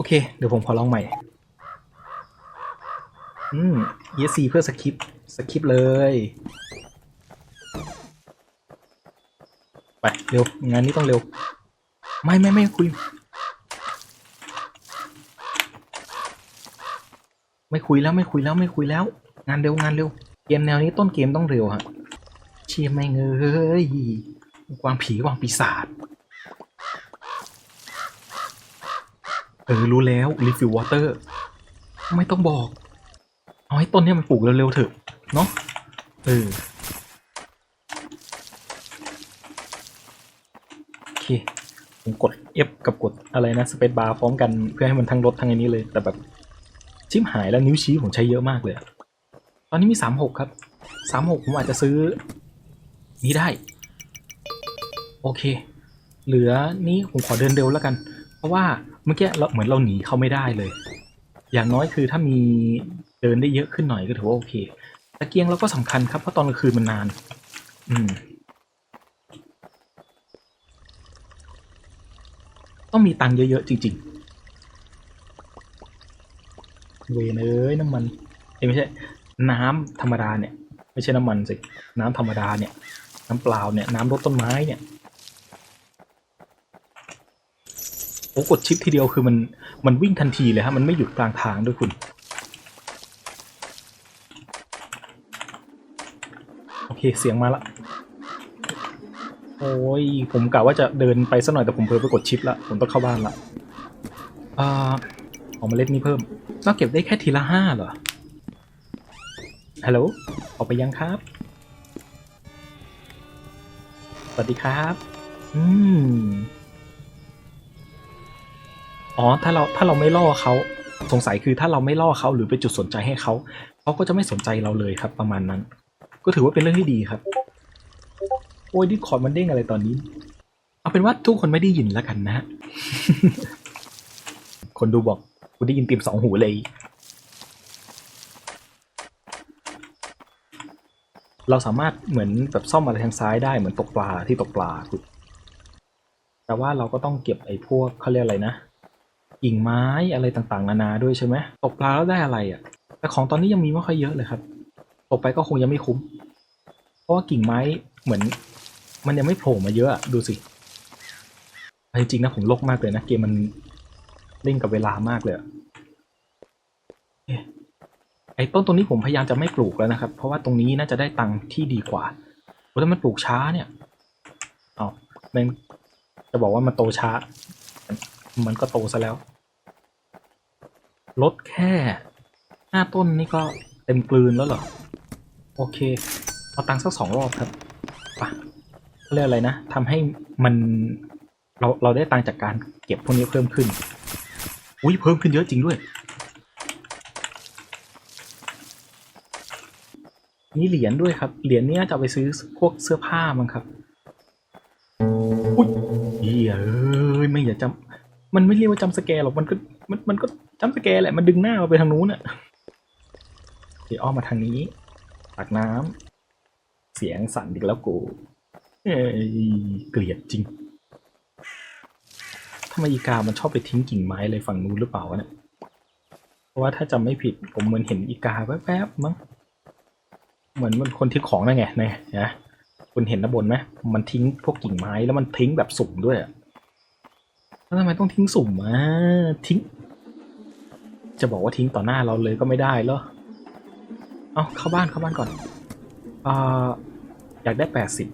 โอเค เดี๋ยวผมขอลองใหม่ อืม ESC เพื่อสคริปต์สคริปต์เลย ไป เร็ว งานนี้ต้องเร็ว ไม่ไม่ไม่คุย ไม่คุยแล้วไม่คุยแล้วไม่คุยแล้ว งานเร็วงานเร็ว เกมแนวนี้ต้นเกมต้องเร็วฮะเชียไม่เอ้ยกวางผีกวางปีศาจ ออรู้แล้ว refill water ไม่ต้องบอก เอาให้ต้นเนี้มันปลูกเร็วๆเถอะ เนาะเออโอเค ผมกด F กับกดอะไรนะ space bar พร้อมกันเพื่อให้มันทั้งลดทั้งอันนี้เลย แต่แบบชิมหายแล้วนิ้วชี้ผมใช้เยอะมากเลย ตอนนี้มี 36 ครับ 36 ผมอาจจะซื้อ นี้ได้ โอเค เหลือนี้ผมขอเดินเร็วแล้วกัน เพราะว่า เมื่อกี้เราเหมือนเราหนีเขาไม่ได้เลย อย่างน้อยคือถ้ามีเดินได้เยอะขึ้นหน่อยก็ถือว่าโอเคตะเกียงเราก็สำคัญครับเพราะตอนกลางคืนมันนาน อืม ต้องมีตังค์เยอะๆจริง ๆ เวนเอ้ยน้ำมันไม่ใช่ น้ำธรรมดาเนี่ย ไม่ใช่น้ำมันสิน้ำธรรมดาเนี่ย น้ำเปล่าเนี่ย น้ำรดต้นไม้เนี่ย โอ้กดชิปทีเดียวคือมันมันวิ่งทันทีเลยฮะมันไม่หยุดกลางทางด้วยคุณ โอเคเสียงมาละโอ้ยผมกะว่าจะเดินไปสักหน่อยแต่ผมเพิ่ไปกดชิปละผมต้องเข้าบ้านละอ่าเอาเมาเล็ดนี้เพิ่มเราเก็บได้แค่ทีละห้าเหรอฮัลโหลออกไปยังครับสวัสดีครับ อืม อ๋อถ้าเราถ้าเราไม่ล่อเขาสงสัยคือถ้าเราไม่ล่อเขาหรือไปจุดสนใจให้เขาเขาก็จะไม่สนใจเราเลยครับ ประมาณนั้น ก็ถือว่าเป็นเรื่องที่ดีครับ โอ้ยดิคอร์ดมันเด้งอะไรตอนนี้ เอาเป็นว่าทุกคนไม่ได้ยินแล้วกันนะ คนดูบอกกูได้ยินเต็มสองหูเลยเราสามารถเหมือนแบบซ่อมอะไรทางซ้ายได้เหมือนตกปลาที่ตกปลาแต่ว่าเราก็ต้องเก็บไอ้พวกเขาเรียกอะไรนะ กิ่งไม้อะไรต่างๆ นานาด้วยใช่ไหมตกปลาแล้วได้อะไรอะ่ะ แต่ของตอนนี้ยังมีไม่ค่อยเยอะเลยครับ ตกไปก็คงยังไม่คุ้ม เพราะว่ากิ่งไม้เหมือน มันยังไม่โผล่มาเยอะดูสิจริงๆนะผมโลกมากเลยนะ เกมมันเล่นกับเวลามากเลยเอ๊ะไอ้ต้นตรงนี้ผมพยายามจะไม่ปลูกแล้วนะครับ เพราะว่าตรงนี้น่าจะได้ตังค์ที่ดีกว่าถ้ามันปลูกช้าเนี่ยเอามันจะบอกว่ามันโตช้า มันก็โตซะแล้ว ลดแค่ห้าต้นนี่ก็เต็มกลืนแล้วเหรอ โอเค เอาตังค์สักสองรอบครับไปะเรียกอะไรนะทำให้มันเราเราได้ตังค์จากการเก็บพวกนี้เพิ่มขึ้น อุ้ยเพิ่มขึ้นเยอะจริงด้วย นี่เหรียญด้วยครับ เหรียญนี้จะไปซื้อพวกเสื้อผ้ามั้งครับ อุ้ยเหี้ยเอ้ยไม่อย่าจำ มันไม่เรียกว่าจำสแกร์หรอกมันก็มันมันก็จำสแกร์แหละมันดึงหน้าเราไปทางนู้นอะเดี๋ยวอ้อมมาทางนี้ตักน้ำเสียงสั่นอีกแล้วกูเอ้ยเกลียดจริงทำไมอีกามันชอบไปทิ้งกิ่งไม้อะไรฝั่งนู้นหรือเปล่าวะเนี่ยเพราะว่าถ้าจำไม่ผิดผมเหมือนเห็นอีกาแวบๆมั้งเหมือนมันคนทิ้งของนั่นไงนี่นะคุณเห็นนะบนไหมมันทิ้งพวกกิ่งไม้แล้วมันทิ้งแบบสุ่มด้วยอะ แล้วทำไมต้องทิ้งสุ่มอะทิ้ง จะบอกว่าทิ้งต่อหน้าเราเลยก็ไม่ได้เหรอเอาเข้าบ้านเข้าบ้านก่อนอ่าอยากได้แปดสิบ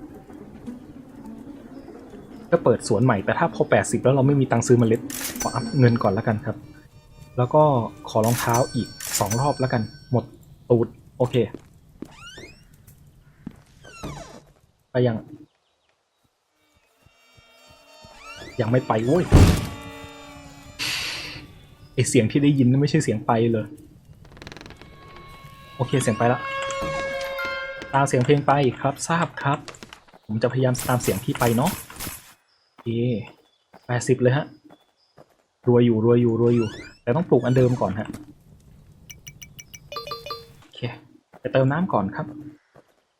ก็เปิดสวนใหม่แต่ถ้าพอแปดสิบแล้วเราไม่มีตังค์ซื้อมเมล็ดขออัพเงินก่อนแล้วกันครับ แล้วก็ขอรองเท้าอีกสองรอบแล้วกัน หมดตูดโอเค ไปยัง ยังไม่ไปโว้ยไอเสียงที่ได้ยินนั่นไม่ใช่เสียงไปเลย โอเคเสียงไปละตามเสียงเพลงไปครับทราบครับ ผมจะพยายามตามเสียงที่ไปเนาะโอแปดสิบเลยฮะรวยอยู่รวยอยู่รวยอยู่ แต่ต้องปลูกอันเดิมก่อนฮะโอเคไปเติมน้ำก่อนครับ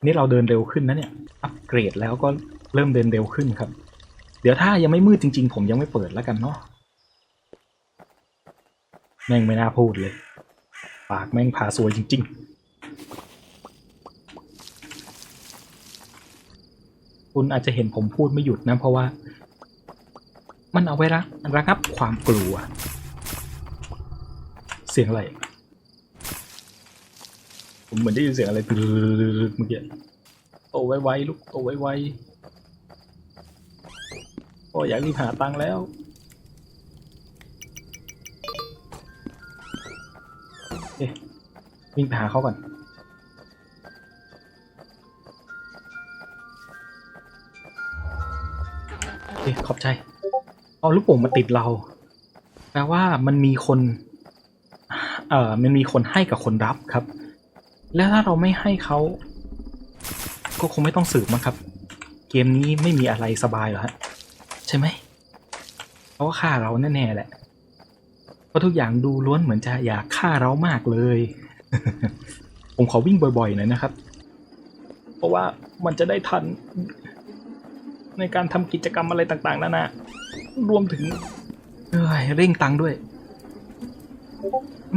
นี่เราเดินเร็วขึ้นนะเนี่ย อัปเกรดแล้วก็เริ่มเดินเร็วขึ้นครับ เดี๋ยวถ้ายังไม่มืดจริง ๆ ผมยังไม่เปิดแล้วกันเนาะแม่งไม่น่าพูดเลย ปากแม่งพาสวยจริง ๆ คุณอาจจะเห็นผมพูดไม่หยุดนะ เพราะว่า มันเอาไว้ระระงับความกลัว เสียงอะไรผมเหมือนได้ยินเสียงอะไรเมื่อกี้โตไวๆลูกโตไวๆ พ่ออยากรีบหาตังค์แล้ว เอ๊ะวิ่งไปหาเขาก่อน เอ๊ะขอบใจเอาลูกโป่งมาติดเรา แปลว่ามันมีคน เอ่อ มันมีคนให้กับคนรับครับ แล้วถ้าเราไม่ให้เขาก็คงไม่ต้องสืบมั้งครับ เกมนี้ไม่มีอะไรสบายหรอกฮะ ใช่ไหมเขาก็ฆ่าเราแน่ๆแหละเพราะทุกอย่างดูล้วนเหมือนจะอยากฆ่าเรามากเลย ผมขอวิ่งบ่อยๆหน่อยนะครับ เพราะว่ามันจะได้ทันในการทำกิจกรรมอะไรต่างๆนั่นนะรวมถึงเอ้ยเร่งตังค์ด้วย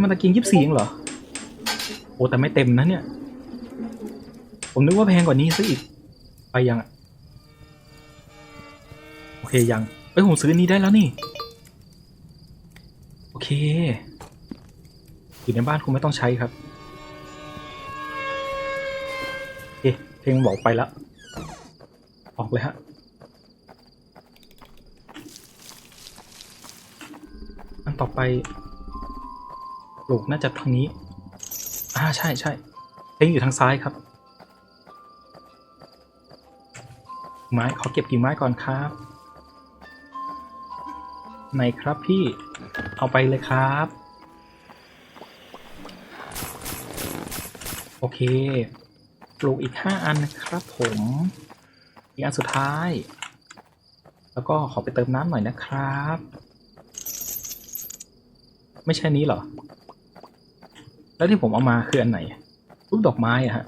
มันตะเกียงยิบสี่เองเหรอ โอ้แต่ไม่เต็มนะเนี่ย ผมนึกว่าแพงกว่านี้ซะอีก ไปยังอะโอ เคยังเอ้ยผมซื้อนี้ได้แล้วนี่ โอเค อยู่ในบ้านคุณไม่ต้องใช้ครับเอ๊ะเพลงบอกไปแล้วออกเลยฮะอันต่อไปปลูกน่าจะทางนี้อ่าใช่ใช่เพลงอยู่ทางซ้ายครับไม้ขอเก็บกิ่งไม้ก่อนครับ ไหนครับพี่ เอาไปเลยครับ โอเค ปลูกอีกห้าอันนะครับผม อีกอันสุดท้าย แล้วก็ขอไปเติมน้ำหน่อยนะครับ ไม่ใช่นี้เหรอ แล้วที่ผมเอามาคืออันไหน รูปดอกไม้อะฮะ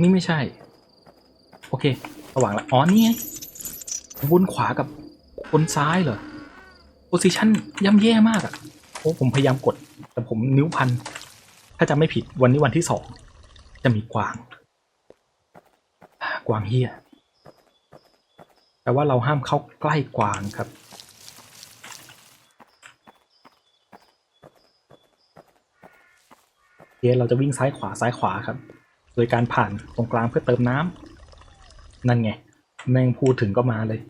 นี่ไม่ใช่ โอเค ระหว่างละ อ๋อนี่ไงบนขวากับบนซ้ายเหรอ โพซิชันย่ำแย่มากอะโอ้ผมพยายามกด แต่ผมนิ้วพัน ถ้าจำไม่ผิดวันนี้วันที่สอง จะมีกวาง กวางเฮียแต่ว่าเราห้ามเข้าใกล้กวางครับโอเคเราจะวิ่งซ้ายขวาซ้ายขวาครับ โดยการผ่านตรงกลางเพื่อเติมน้ำนั่นไง แม่งพูดถึงก็มาเลย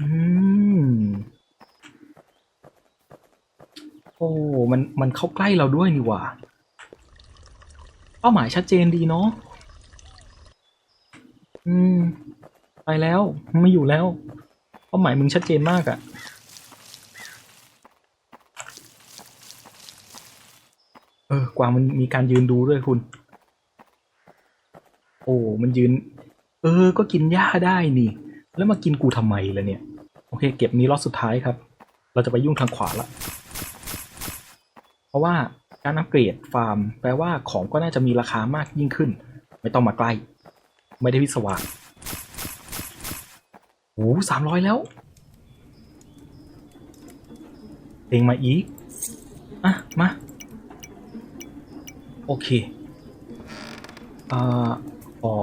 อืม อ้มันมันเข้าใกล้เราด้วยนี่หว่า เป้าหมายชัดเจนดีเนาะอืม ไปแล้วไม่อยู่แล้ว เป้าหมายมึงชัดเจนมากอะเออกวามันมีการยืนดูด้วยคุณ โอ้มันยืน เออ ก็กินหญ้าได้นี่ แล้วมากินกูทำไมล่ะเนี่ย โอเค เก็บนี้รอบสุดท้ายครับ เราจะไปยุ่งทางขวาละ เพราะว่าการอัปเกรดฟาร์ม แปลว่าของก็น่าจะมีราคามากยิ่งขึ้น ไม่ต้องมาใกล้ ไม่ได้วิศวะโอ้สามร้อยแล้วเพลงมาอีกอะ มา โอเคอ่าขอ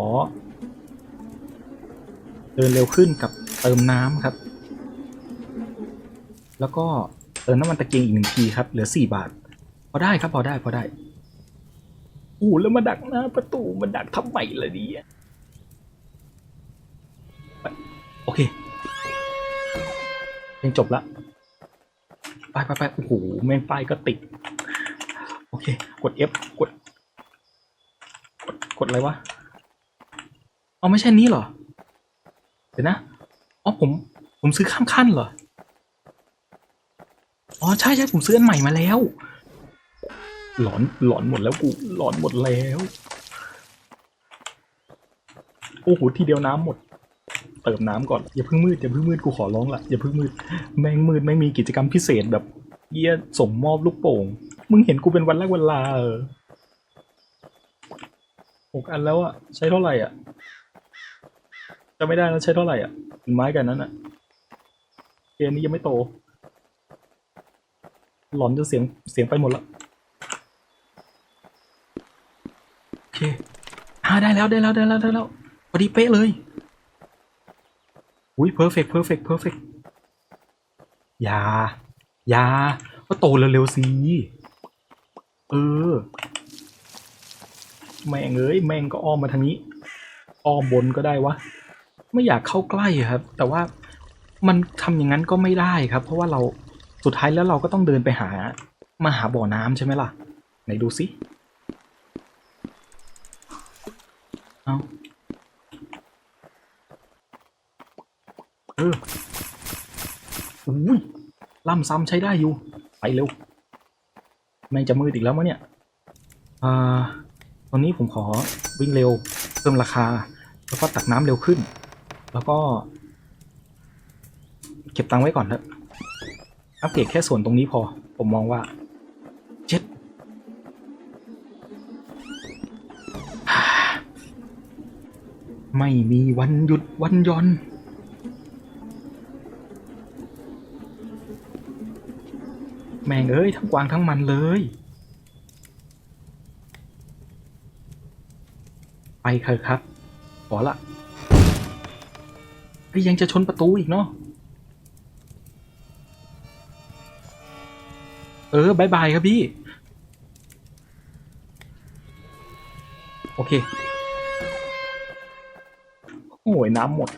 เดินเร็วขึ้นกับเติมน้ำครับ แล้วก็เติมน้ำมันตะเกียงอีกหนึ่งทีครับ เหลือสี่บาท พอได้ครับพอได้พอได้โอ้แล้วมาดักหน้าประตูมาดักทำไมล่ะเนี่ยไปโอเคเพลงจบละไปไปไปโอ้โหแม่งป้ายก็ติด โอเค กด F กด กดกดอะไรวะเอาไม่ใช่นี้เหรอ เดี๋ยวนะอ๋อผมผมซื้อข้ามขั้นเหรออ๋อใช่ใช่ผมซื้ออันใหม่มาแล้ว หลอนหลอนหมดแล้วกูหลอนหมดแล้ว โอ้โหทีเดียวน้ำหมด เติมน้ำก่อนอย่าเพิ่งมืดอย่าเพิ่งมืดกูขอร้องละอย่าเพิ่งมืดแม่งมืดแม่งมีกิจกรรมพิเศษแบบเยี่ยส่งมอบลูกโป่ง มึงเห็นกูเป็นวันแรกวันลาเออหกอันแล้วอะใช้เท่าไหร่อะจะไม่ได้แล้วใช้เท่าไหร่อะไม้กันนั้นอะเกมนี้ยังไม่โต หลอนจนเสียงเสียงไปหมดแล้วโอเคอ่า ได้แล้วได้แล้วได้แล้วได้แล้วพอดีเป๊ะเลย อุ้ยเพอร์เฟกต์เพอร์เฟกต์เพอร์เฟกอย่าอย่าก็โตเร็วๆสิเออ แม่งเอ้ยแม่งก็อ้อมมาทางนี้ อ้อมบนก็ได้วะ ไม่อยากเข้าใกล้ครับ แต่ว่ามันทำอย่างนั้นก็ไม่ได้ครับ เพราะว่าเราสุดท้ายแล้วเราก็ต้องเดินไปหามาหาบ่อน้ำใช่ไหมล่ะ ไหนดูสิ เอาเอออุ้ยล่ำซ้ำใช้ได้อยู่ ไปเร็วแม่งจะมืดอีกแล้วมั้งเนี่ย อ่า ตอนนี้ผมขอวิ่งเร็ว เพิ่มราคา แล้วก็ตักน้ำเร็วขึ้น แล้วก็ เก็บตังค์ไว้ก่อนเถอะ อัปเกรดแค่ส่วนตรงนี้พอ ผมมองว่า ไม่มีวันหยุดวันย่อน แม่งเอ้ย ทั้งกวางทั้งมันเลย ไปเถอะครับขอละเฮ้ยยังจะชนประตูอีกเนาะเออบายบายครับพี่ โอเค ยน้ำหมด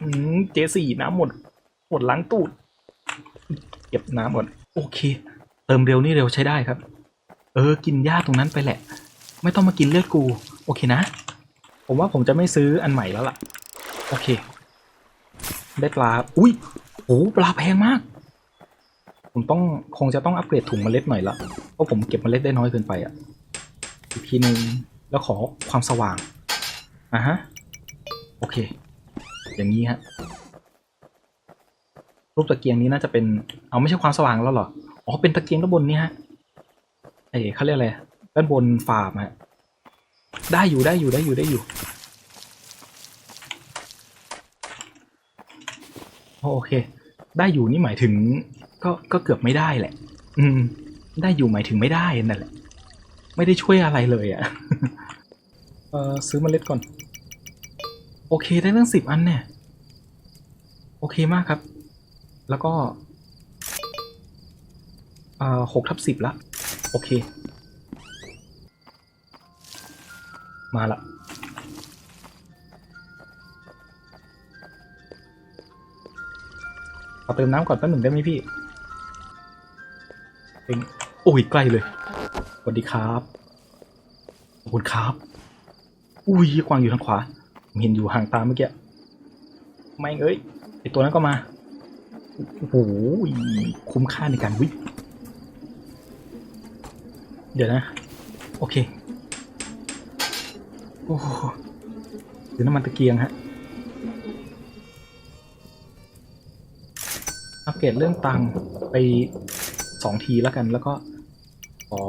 อืมเจสี่น้ำหมดหมดล้างตูด เก็บน้ำหมดโอเค เติมเร็วนี่เร็วใช้ได้ครับ เออ กินหญ้าตรงนั้นไปแหละ ไม่ต้องมากินเลือดกู โอเคนะ ผมว่าผมจะไม่ซื้ออันใหม่แล้วล่ะ โอเค ได้ปลา อุ้ยโอ้ปลาแพงมาก ผมต้องคงจะต้องอัปเกรดถุงเมล็ดหน่อยละ เพราะผมเก็บเมล็ดได้น้อยเกินไปอะ อีกทีหนึ่งแล้วขอความสว่างอะฮะ โอเค อย่างนี้ฮะรูปตะเกียงนี้น่าจะเป็น เอาไม่ใช่ความสว่างแล้วหรอ อ๋อ เป็นตะเกียงด้านบนนี่ฮะ เอ้ยเขาเรียกอะไร ด้านบนฟาร์มฮะ ได้อยู่ได้อยู่ได้อยู่ได้อยู่ โอเค ได้อยู่นี่หมายถึง ก็ ก็เกือบไม่ได้แหละ อืม ได้อยู่หมายถึงไม่ได้นั่นแหละ ไม่ได้ช่วยอะไรเลยอะ่ะ เออซื้อเมล็ดก่อน โอเคได้ตั้งสิบอันเนี่ย โอเคมากครับ แล้วก็เอ่อหกทับสิบละ โอเค มาละขอเติมน้ำก่อนแป๊บหนึ่งได้ไหมพี่เป็นโอ้ยใกล้เลยสวัสดีครับขอบคุณครับ อุ้ยกวางอยู่ทางขวา ผมเห็นอยู่ห่างตาเมื่อกี้ไม่เอ้ยไอตัวนั้นก็มาโอ้โหคุ้มค่าในการวิ่งเดี๋ยวนะ โอเคโอ้โหหรือน้ำมันตะเกียงฮะอัปเกรดเรื่องตังค์ไปสองทีแล้วกันแล้วก็ขอ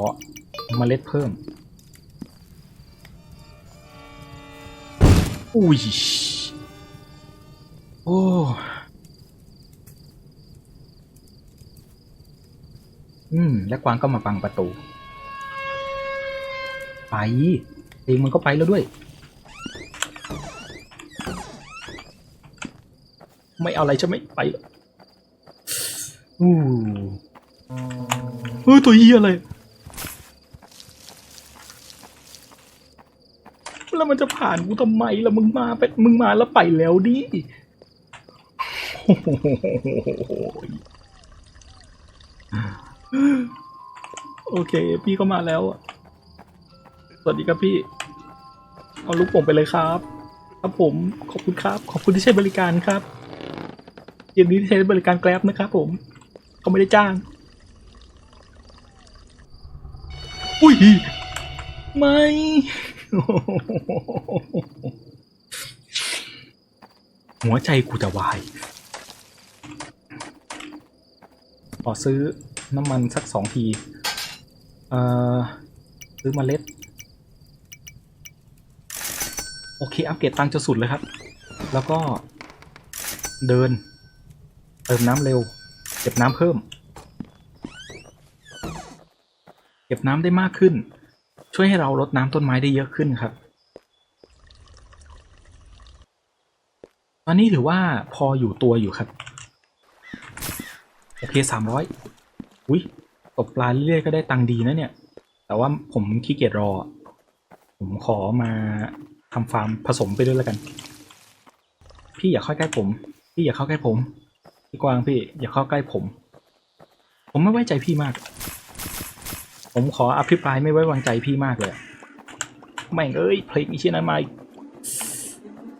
เมล็ดเพิ่ม อุ้ย โอ้อืม และกวางก็มาปังประตู ไปเองมันก็ไปแล้วด้วย ไม่เอาอะไรจะไม่ไปหรอกอู้เฮ้ยตัวเหี้ยอะไร แล้วมันจะผ่านกูทำไมล่ะมึงมาไปมึงมาแล้วไปแล้วดิโอ้โหโอเค พี่ก็มาแล้ว สวัสดีครับพี่ เอาลูกผมไปเลยครับ ครับผมขอบคุณครับ ขอบคุณที่ใช้บริการครับยินดีที่ใช้บริการแกร็บนะครับผมเขาไม่ได้จ้าง อุ้ย ไม่ หัวใจกูจะวาย ขอซื้อน้ำมันสักสองที เอ่อ ซื้อเมล็ด โอเค อัปเกรดตังค์จะสุดเลยครับ แล้วก็เดิน เติมน้ำเร็ว เก็บน้ำเพิ่ม เก็บน้ำได้มากขึ้น ช่วยให้เราลดน้ำต้นไม้ได้เยอะขึ้นครับ ตอนนี้ถือว่าพออยู่ตัวอยู่ครับ โอเคสามร้อยอุ้ยตกปลาเรื่อยๆก็ได้ตังค์ดีนะเนี่ย แต่ว่าผมขี้เกียจรอ ผมขอมาทำฟาร์มผสมไปด้วยแล้วกัน พี่อย่าเข้าใกล้ผม พี่อย่าเข้าใกล้ผมพี่กวางพี่อย่าเข้าใกล้ผม ผมไม่ไว้ใจพี่มาก ผมขออภิปรายไม่ไว้วางใจพี่มากเลย แม่งเอ้ยเพลงอีเช่นนั้นมาอีก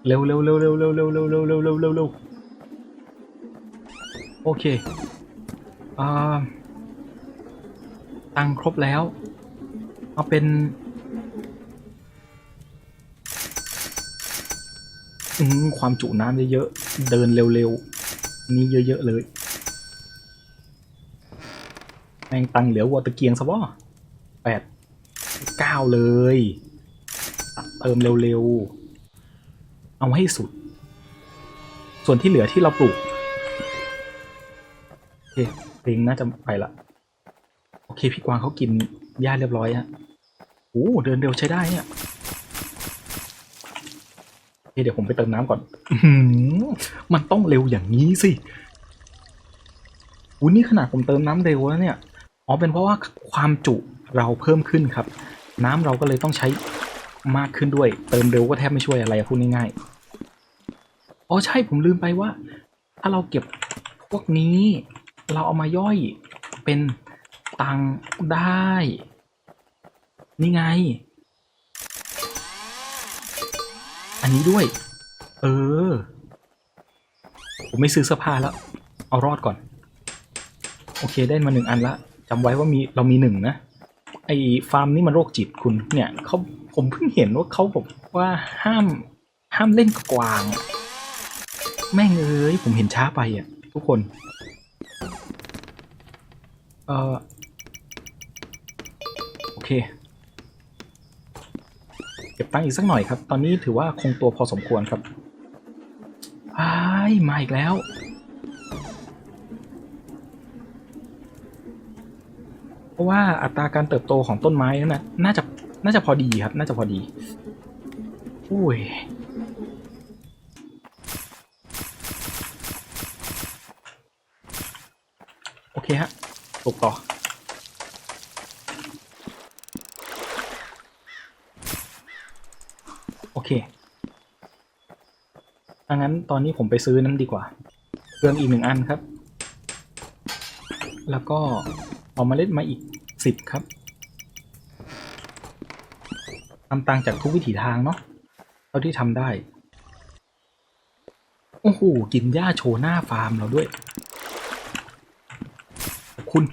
เร็วเร็วเร็วเร็วเร็วเร็วเร็วเร็วเร็วเร็วเร็วเร็วโอเคอ่าตังครบแล้ว เอาเป็นอืความจุน้ำเยอะๆ เดินเร็วๆ นี่เยอะๆเลย ม่งตังเหลือวัวตะเกียงซะบ่แปดเก้าเลย เติมเร็วๆ เอาให้สุด ส่วนที่เหลือที่เราปลูก โอเคเพลงน่าจะไปละ โอเค พี่กวางเขากินหญ้าเรียบร้อยฮะโอ้เดินเร็วใช้ได้เนี่ยโอเคเดี๋ยวผมไปเติมน้ำก่อน มันต้องเร็วอย่างนี้สิอุ้ยนี่ขนาดผมเติมน้ำเร็วแล้วเนี่ย อ๋อเป็นเพราะว่าความจุเราเพิ่มขึ้นครับ น้ำเราก็เลยต้องใช้มากขึ้นด้วย เติมเร็วก็แทบไม่ช่วยอะไรพูดง่ายๆอ๋อใช่ผมลืมไปว่า ถ้าเราเก็บพวกนี้ เราเอามาย่อยเป็นตังได้ นี่ไง อันนี้ด้วย เออ ผมไม่ซื้อเสื้อผ้าแล้ว เอารอดก่อน โอเคได้มาหนึ่งอันละำไว้ว่ามีเรามีหนึ่งนะ ไอ้ฟาร์มนี่มันโรคจิตคุณเนี่ยเขาผมเพิ่งเห็นว่าเขาบอกว่าห้ามห้ามเล่นกวาง แม่งเอ้ยผมเห็นช้าไปอะ ทุกคน เออโอเคเก็บตังค์อีกสักหน่อยครับ ตอนนี้ถือว่าคงตัวพอสมควรครับอ้ายมาอีกแล้ว เพราะว่าอัตราการเติบโตของต้นไม้นั่นนะน่าจะน่าจะพอดีครับ น่าจะพอดีอุ้ยโอเคฮะปลูกต่อโอเคถ้างั้นตอนนี้ผมไปซื้อนั้นดีกว่าเครื่องอีกหนึ่งอันครับ แล้วก็ เอามาเล่นมาอีกสิบครับทำตังจากทุกวิถีทางเนาะเท่าที่ทำได้ โอ้โห กินหญ้าโชว์หน้าฟาร์มเราด้วย ขอบคุณ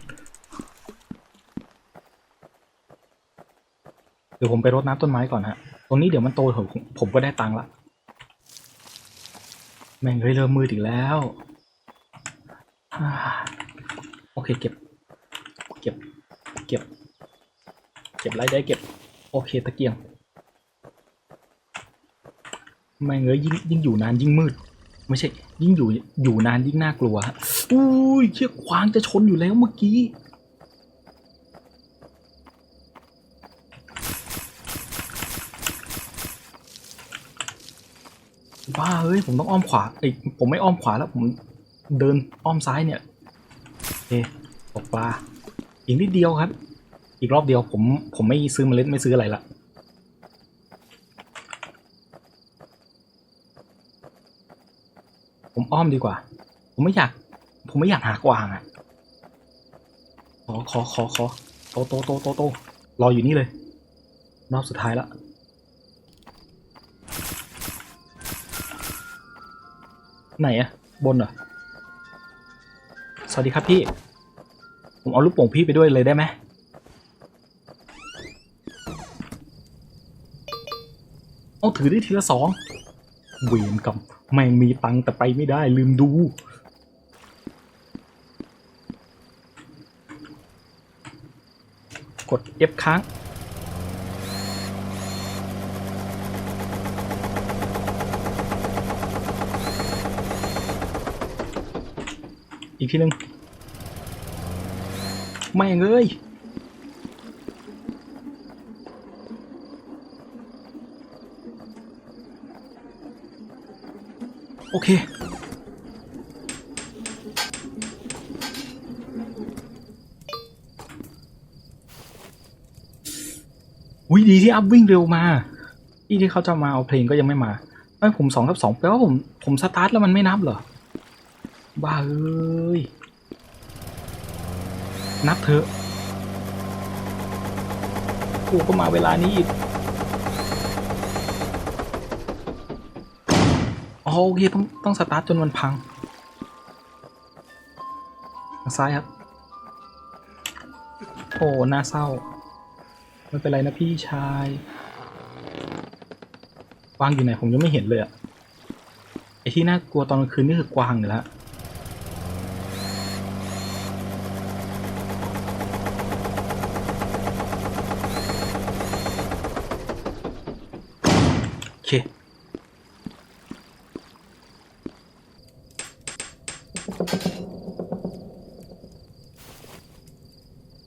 เดี๋ยวผมไปรดน้ำต้นไม้ก่อนฮะ ตรงนี้เดี๋ยวมันโตผมผมก็ได้ตังละ แม่งเฮ้ยเริ่มมืดอีกแล้ว โอเคเก็บ เก็บ เก็บ เก็บไรได้เก็บ โอเคตะเกียงแม่เอ้ยยิ่งยิ่งอยู่นานยิ่งมืด ไม่ใช่ ยิ่งอยู่อยู่นานยิ่งน่ากลัวฮะอุ้ยเชี่ยควางจะชนอยู่แล้วเมื่อกี้บ้าเอ้ยผมต้องอ้อมขวาเอ้ยผมไม่อ้อมขวาแล้วผมเดินอ้อมซ้ายเนี่ยโอเคตกปลา อีกนิดเดียวครับ อีกรอบเดียวผมผมไม่ซื้อเมล็ดไม่ซื้ออะไรละผมอ้อมดีกว่า ผมไม่อยาก ผมไม่อยากหากวางอะ่ะ ขอขอขอขอโตโตโตโตโตรออยู่นี่เลย รอบสุดท้ายละไหนอะบนเหรอ สวัสดีครับพี่ ผมเอาลูกโป่งพี่ไปด้วยเลยได้ไหมเอาถือได้ทีละสองเวรกรรมแม่งมีตังแต่ไปไม่ได้ลืมดู กด F ค้างอีกทีหนึ่ง ไม่เงยโอเควิดีที่อัพวิ่งเร็วมาที่ที่เขาจะมาเอาเพลงก็ยังไม่มาไม่ผมสองทับสองแปลว่าผมผมสตาร์ทแล้วมันไม่นับเหรอ บ้าเอ้ย นับเถอะกูก็มาเวลานี้อีกอ๋อโอเคต้องต้องสตาร์ทจนมันพังทางซ้ายครับ โอ้น่าเศร้า ไม่เป็นไรนะพี่ชาย กวางอยู่ไหนผมยังไม่เห็นเลยอะไอที่น่ากลัวตอนกลางคืนนี่คือกวางอยู่แล้ว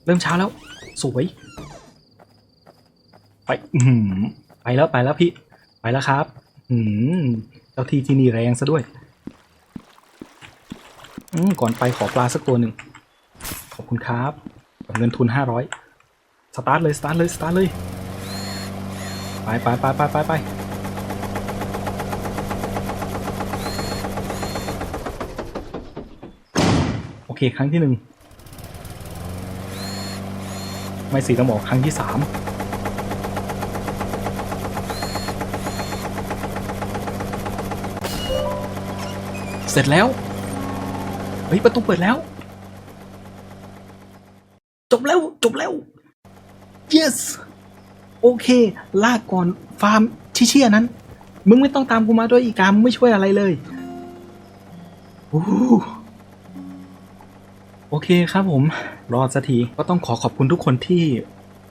เริ่มช้าแล้ว สวย ไปอือหือไปแล้วไปแล้วพี่ ไปแล้วครับ อืมเจ้าที่ที่นี่แรงซะด้วย อืมก่อนไปขอปลาสักตัวหนึ่ง ขอบคุณครับกับเงินทุนห้าร้อยสตาร์ทเลย สตาร์ทเลย สตาร์ทเลย ไปไปไปไปไปไปโอเคครั้งที่หนึ่งไม่สีต้องบอกครั้งที่สามเสร็จแล้ว เฮ้ย ประตูเปิดแล้ว จบแล้ว จบแล้ว yes โอเค ลากก่อน ฟาร์มที่เชี่ยนั้น มึงไม่ต้องตามกูมาด้วยอีกามึงไม่ช่วยอะไรเลย โอ้ โอเคครับผม รอสักที ก็ต้องขอขอบคุณทุกคนที่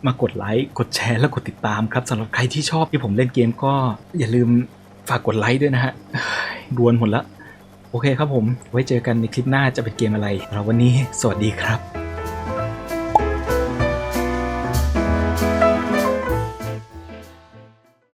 มากดไลค์ กดแชร์ และกดติดตามครับสำหรับใครที่ชอบที่ผมเล่นเกมก็อย่าลืมฝากกดไลค์ด้วยนะฮะดวนหมดละ โอเคครับผม ไว้เจอกันในคลิปหน้าจะเป็นเกมอะไรเราวันนี้ สวัสดีครับ